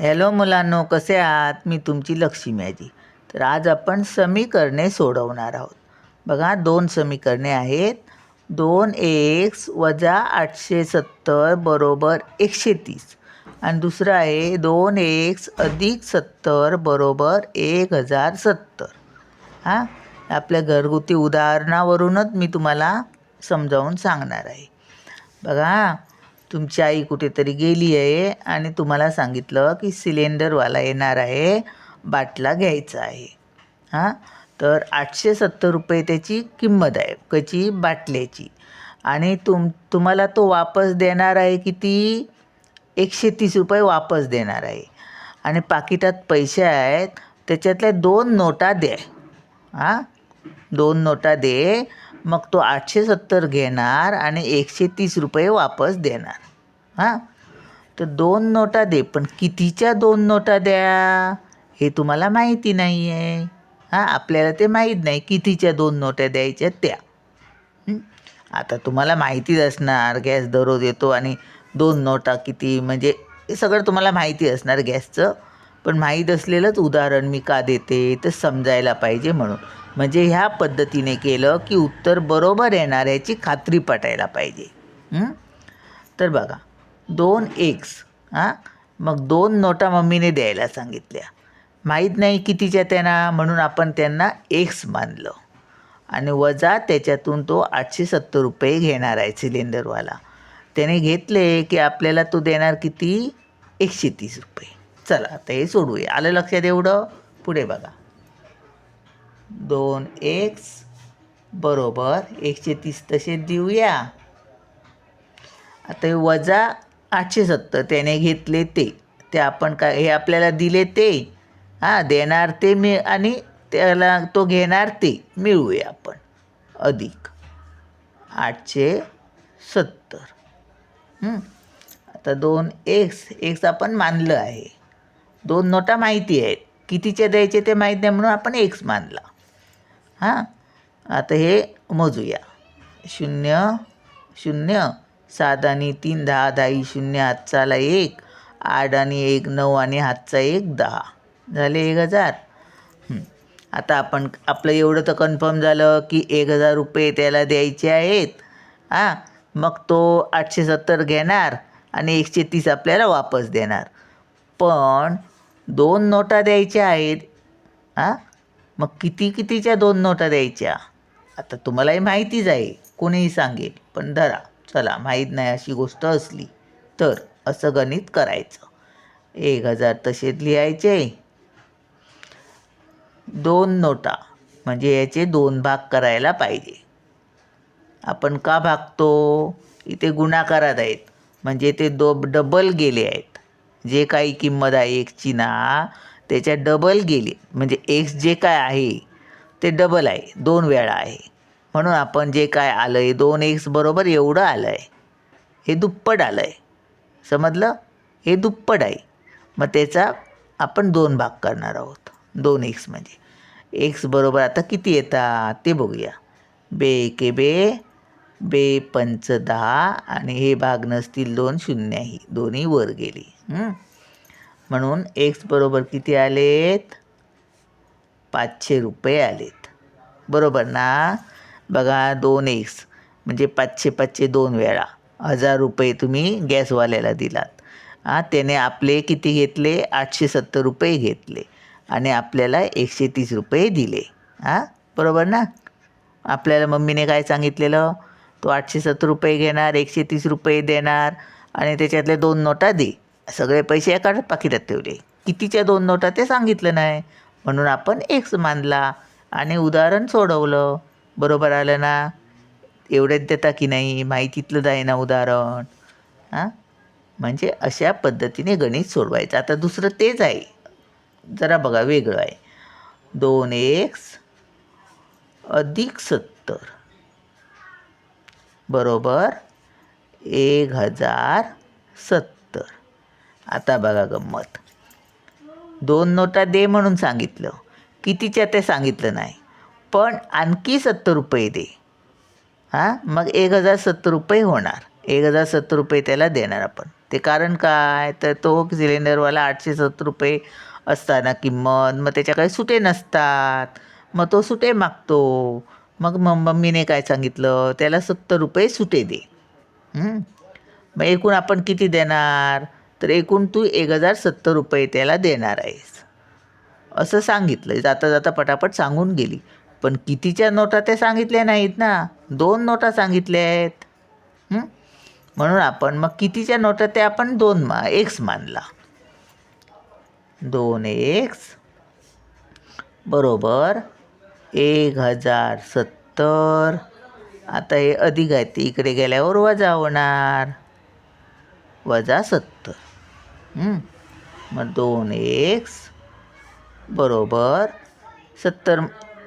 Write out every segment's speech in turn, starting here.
Hello मुलांनो कसे आहात? मी तुमची लक्ष्मी आजी. तर आज आपण समीकरणे सोडवणार आहोत. बघा दोन समीकरणे आहेत. दोन एक्स वजा आठशे सत्तर बरोबर एकशे तीस. आणि दुसरं आहे दोन एक्स अधिक सत्तर बरोबर एक हजार सत्तर. हां? आपल्या घरगुती उदाहरणावरूनच मी तुम्हाला समजावून सांगणार आहे. बघा तुमची आई कुठेतरी गेली आहे आणि तुम्हाला सांगितलं की सिलेंडरवाला येणार आहे बाटला घ्यायचा आहे. हां? तर आठशे सत्तर रुपये त्याची किंमत आहे कची? बाटल्याची. आणि तुम तुम्हाला तो वापस देणार आहे किती? एकशे तीस रुपये वापस देणार आहे. आणि पाकिटात पैसे आहेत त्याच्यातल्या दोन नोटा दे. हां? दोन नोटा दे. मग तो आठशे सत्तर घेणार आणि एकशे तीस रुपये वापस देणार. हां? तर दोन नोटा दे पण कितीच्या दोन नोटा द्या? हे तुम्हाला माहिती नाही आहे हां? आपल्याला ते माहीत नाही कितीच्या दोन नोट्या द्यायच्या त्या. आता तुम्हाला माहितीच असणार गॅस दररोज येतो आणि दोन नोटा किती म्हणजे हे सगळं तुम्हाला माहिती असणार गॅसचं. पण माहीत असलेलंच उदाहरण मी का देते तर समजायला पाहिजे म्हणून. म्हणजे ह्या पद्धतीने केलं की उत्तर बरोबर येणार याची खात्री पटायला पाहिजे. तर बघा दोन एक्स हां? मग दोन नोटा मम्मीने द्यायला सांगितल्या. माहीत नाही कितीच्या त्यांना म्हणून आपण त्यांना एक्स मानलं. आणि वजा त्याच्यातून तो आठशे सत्तर रुपये घेणार आहे सिलेंडरवाला. त्याने घेतले की आपल्याला तो देणार किती? एकशे तीस रुपये. चला आता हे सोडूया. आलं लक्षात एवढं? पुढे बघा. दोन एक्स बरोबर एकशे तीस तसे देऊया. आता वजा आठशे सत्तर त्याने घेतले ते. ते आपण काय हे आपल्याला दिले ते. हां देणार ते मी आणि त्याला तो घेणार ते. मिळूया आपण. अधिक आठशे सत्तर. आता दोन एक्स एक्स आपण मानलं आहे. दोन नोटा माहिती आहेत. कितीचे द्यायचे ते माहीत नाही म्हणून आपण एक्स मानला. हां? आता हे मोजूया. शून्य शून्य. सात आणि तीन दहा दहाही शून्य हातचाला एक. आठ आणि एक नऊ आणि हातचा एक दहा. झाले एक हजार. आता आपण आपलं एवढं तर कन्फर्म झालं की एक हजार रुपये त्याला द्यायचे आहेत. हां? मग तो आठशे सत्तर घेणार आणि एकशे तीस आपल्याला वापस देणार. पण दोन नोटा द्यायच्या आहेत. हां? मग किती कितीच्या दोन नोटा द्यायच्या? आता तुम्हालाही माहितीच आहे. कोणीही सांगेल. पण धरा. चला माहीत नाही अशी गोष्ट असली तर असं गणित करायचं. एक हजार तसेच लिहायचे. दोन नोटा. म्हणजे याचे दोन भाग करायला पाहिजे. आपण का भागतो? इथे गुणाकारात आहेत. म्हणजे ते दो डबल गेले आहेत. जे काही किंमत आहे एकची ना त्याच्या डबल गेली. म्हणजे एक्स जे काय आहे ते डबल आहे. दोन वेळा आहे. म्हणून आपण जे काय आलं आहे दोन एक्स बरोबर एवढं आलं आहे हे दुप्पट आलं आहे समजलं? हे दुप्पट आहे. मग त्याचा आपण दोन भाग करणार आहोत. दोन एक्स म्हणजे. एक्स बरोबर आता किती येतात? ते बघूया. बे के बे बे पंच दहा आणि हे भाग नसतील दोन शून्यही दोन्ही वर गेली. म्हणून एक्स बरोबर किती आलेत? पाचशे रुपये आलेत. बरोबर ना? बघा दोन एक्स म्हणजे पाचशे पाचशे दोन वेळा. हजार रुपये तुम्ही गॅसवाल्याला दिलात. हां त्याने आपले किती घेतले? आठशे सत्तर रुपये घेतले. आणि आपल्याला एकशे तीस रुपये दिले. हां बरोबर ना? आपल्याला मम्मीने काय सांगितलेलं? तो आठशे सत्तर रुपये घेणार एकशे तीस रुपये देणार आणि त्याच्यातले दोन नोटा दे. सगळे पैसे एका पाकिटात ठेवले. कितीच्या दोन नोटा ते सांगितलं नाही. म्हणून आपण एक्स मानला आणि उदाहरण सोडवलं. बरोबर आलं ना? एवढ्यात देता की नाही? माहितीतलं आहे ना उदाहरण. हां? म्हणजे अशा पद्धतीने गणित सोडवायचं. आता दुसरं तेच आहे. जरा बघा वेगळं आहे. दोन एक्स अधिक सत्तर. बरोबर? एक हजार सत्तर. आता बघा गंमत. दोन नोटा दे म्हणून सांगितलं. कितीच्या ते सांगितलं नाही. पण आणखी सत्तर रुपये दे. हां? मग एक हजार सत्तर रुपये होणार. एक हजार सत्तर रुपये त्याला देणार आपण. ते कारण काय? तर तो सिलेंडरवाला आठशे सत्तर रुपये असताना किंमत. मग त्याच्याकडे सुटे नसतात. मग तो सुटे मागतो. मग मग मम्मीने काय सांगितलं? त्याला सत्तर रुपये सुटे दे. मग एकूण आपण किती देणार? तर एकूण तू एक हजार सत्तर रुपये त्याला देणार आहेस. असं सांगितलं जाता जाता पटापट सांगून गेली. पण कितीच्या नोटा त्या सांगितल्या नाहीत ना? दोन नोटा सांगितल्या आहेत. म्हणून आपण मग कितीच्या नोटा त्या आपण दोन मा एक्स मानला. दोन एक्स बरोबर एक हजार सत्तर. आता हे अधिक आहे. ते इकडे गेल्यावर वजा होणार. वजा सत्तर. मग दोन एक्स बरोबर. सत्तर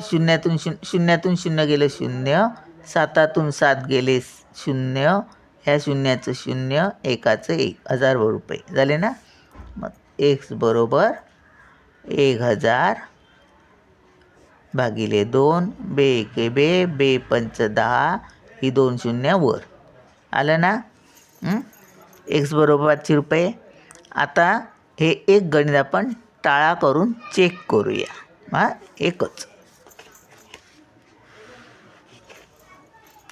शून्यातून शून्य शून्यातून शून्य गेलं शून्य. सातातून सात गेले शून्य. ह्या शून्याचं शून्य एकाचं एक. हजार रुपये. झाले ना? मग एक्स बरोबर. एक हजार भागिले दोन बे एके बे बे पंच दहा ही दोन शून्य वर. आलं ना? एक्स बरोबर पाचशे रुपये. आता हे एक गणित आपण टाळा करून चेक करूया. हां एकच.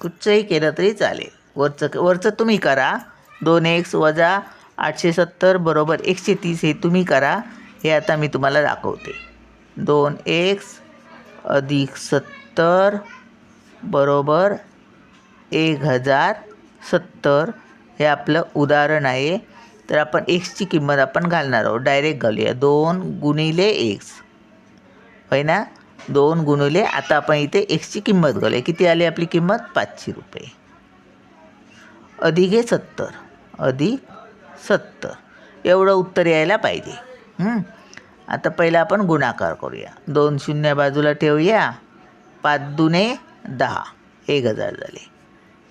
कुठचंही केलं तरी चालेल. वरचं वरचं तुम्ही करा. दोन एक्स वजा आठशे सत्तर बरोबर एकशे तीस हे तुम्ही करा. हे आता मी तुम्हाला दाखवते. दोन एक्स अधिक सत्तर बरोबर एक हजार सत्तर हे आपलं उदाहरण आहे. तर आपण एक्सची किंमत आपण घालणार आहोत. डायरेक्ट घालूया. दोन गुणिले एक्स होय ना? दोन गुणिले आता आपण इथे एक्सची किंमत घालूया. किती आली आपली किंमत? पाचशे रुपये. अधिक हे सत्तर. अधिक सत्तर. एवढं उत्तर यायला पाहिजे. आता पहिला आपण गुणाकार करूया. दोन शून्य बाजूला ठेवूया. पाच दुने दहा. एक हजार झाले.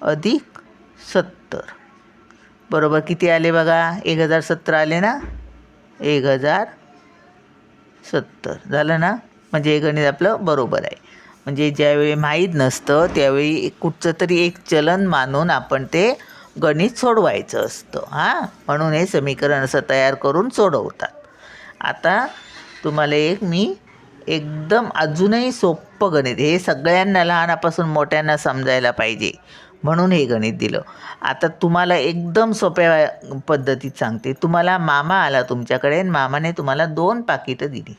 अधिक सत्तर. बरोबर किती आले बघा? एक हजार सत्तर आले ना? एक हजार सत्तर. झालं ना? म्हणजे हे गणित आपलं बरोबर आहे. म्हणजे ज्यावेळी माहीत नसतं त्यावेळी कुठचं तरी एक चलन मानून आपण ते गणित सोडवायचं असतं. हां? म्हणून हे समीकरण असं तयार करून सोडवतात. आता तुम्हाला एक मी एकदम अजूनही सोपं गणित हे सगळ्यांना लहानापासून मोठ्यांना समजायला पाहिजे. म्हणून हे गणित दिलं. आता तुम्हाला एकदम सोप्या पद्धतीत सांगते. तुम्हाला मामा आला तुमच्याकडे आणि मामाने तुम्हाला दोन पाकिटं दिली.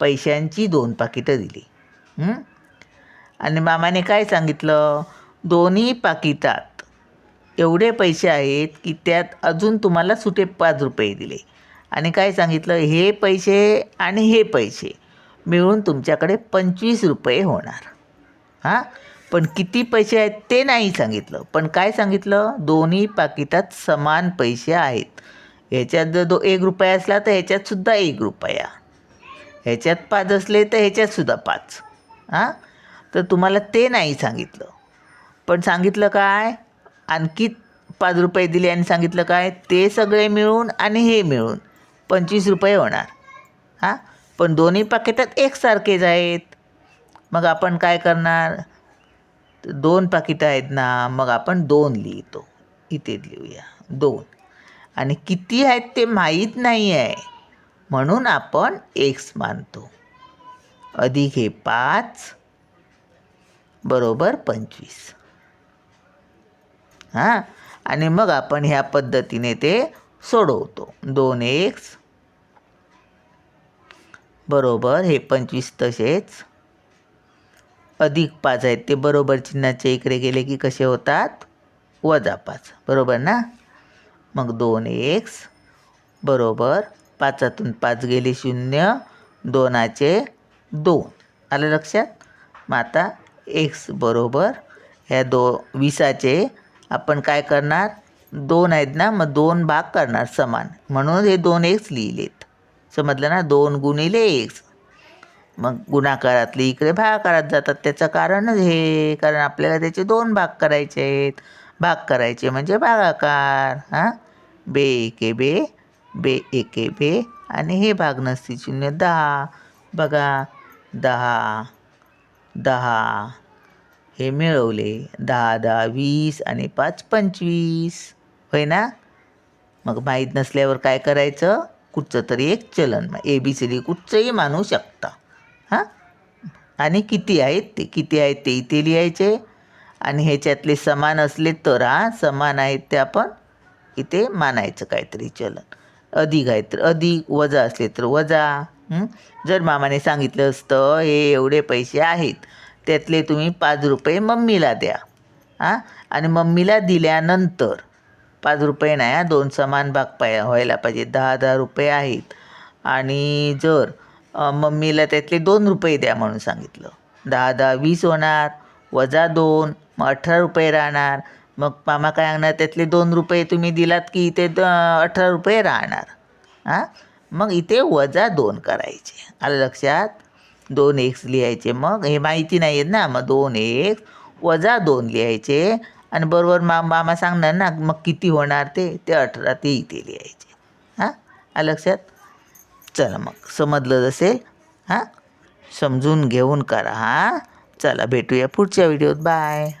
पैशांची दोन पाकिटं दिली. आणि मामाने काय सांगितलं? दोन्ही पाकिटात एवढे पैसे आहेत की त्यात अजून तुम्हाला सुटे पाच रुपये दिले. आणि काय सांगितलं? हे पैसे आणि हे पैसे मिळून तुमच्याकडे पंचवीस रुपये होणार. हां? पण किती पैसे आहेत ते नाही सांगितलं. पण काय सांगितलं? दोन्ही पाकिटात समान पैसे आहेत. ह्याच्यात जर दो एक रुपया असला तर ह्याच्यातसुद्धा एक रुपया. ह्याच्यात पाच असले तर ह्याच्यातसुद्धा पाच. हां? तर तुम्हाला ते नाही सांगितलं. पण सांगितलं काय? आणखी पाच रुपये दिले आणि सांगितलं काय? ते सगळे मिळून आणि हे मिळून पंचवीस रुपये होणार. हां? पण दोन्ही पाकिटात एकसारखेच आहेत. मग आपण काय करणार? दोन पाकिटं आहेत ना मग आपण दोन लिहितो. इथे लिहूया. दोन. आणि किती आहेत ते माहीत नाही आहे म्हणून आपण एक्स मानतो. अधिक हे पाच बरोबर पंचवीस. हां? आणि मग आपण ह्या पद्धतीने ते सोडवतो. दोन एक्स बरोबर हे पंचवीस तसेच अधिक पाच आहेत. ते बरोबर चिन्हाच्या इकडे गेले की कसे होतात? वजा पाच. बरोबर ना? मग दोन एक्स बरोबर पाचातून पाच गेले शून्य दोनाचे दोन. आलं लक्षात? मग आता एक्स बरोबर ह्या दो विसाचे आपण काय करणार? दोन आहेत ना? मग दोन भाग करणार समान. म्हणून हे दोन एक्स लिहिलेत. समजलं ना? दोन गुणिले एक्स मग गुणाकारातली इकडे भागाकारात जातात. त्याचं कारणच हे कारण आपल्याला त्याचे दोन भाग करायचे आहेत. भाग करायचे म्हणजे भागाकार हां? बे एके बे बे एके बे आणि हे भाग नसते शून्य दहा. बघा दहा दहा. हे मिळवले. दहा दहा वीस आणि पाच पंचवीस. होय ना? मग माहीत नसल्यावर काय करायचं? कुठचं तरी एक चलन ए बी सी डी कुठचंही मानू शकता. हां? आणि किती आहेत ते? किती आहेत ते इथे लिहायचे? आणि ह्याच्यातले समान असले तर हां समान आहेत ते आपण इथे मानायचं काहीतरी चलन. अधिक आहे तर अधिक वजा असले तर वजा. जर मामाने सांगितलं असतं हे एवढे पैसे आहेत त्यातले तुम्ही पाच रुपये मम्मीला द्या. हां? आणि मम्मीला दिल्यानंतर पाच रुपये नाही हा, दोन समान भाग पाय व्हायला पाहिजे दहा दहा रुपये आहेत. आणि जर मम्मीला त्यातले दोन रुपये द्या म्हणून सांगितलं. दहा दहा वीस होणार वजा दोन मग अठरा रुपये राहणार. मग मामा काय सांगणार त्यातले दोन रुपये तुम्ही दिलात की इथे द अठरा रुपये राहणार. हां? मग इथे वजा दोन करायचे. आलं लक्षात दोन एक्स लिहायचे. मग हे माहिती नाही आहेत ना मग दोन एक्स वजा दोन लिहायचे. आणि बरोबर मा मामा सांगणार ना मग किती होणार ते ते अठरा ते इथे लिहायचे. हां? आलं लक्षात? चला मग. समजलं असेल हां? समजून घेऊन करा हां? चला भेटूया पुढच्या व्हिडिओत. बाय.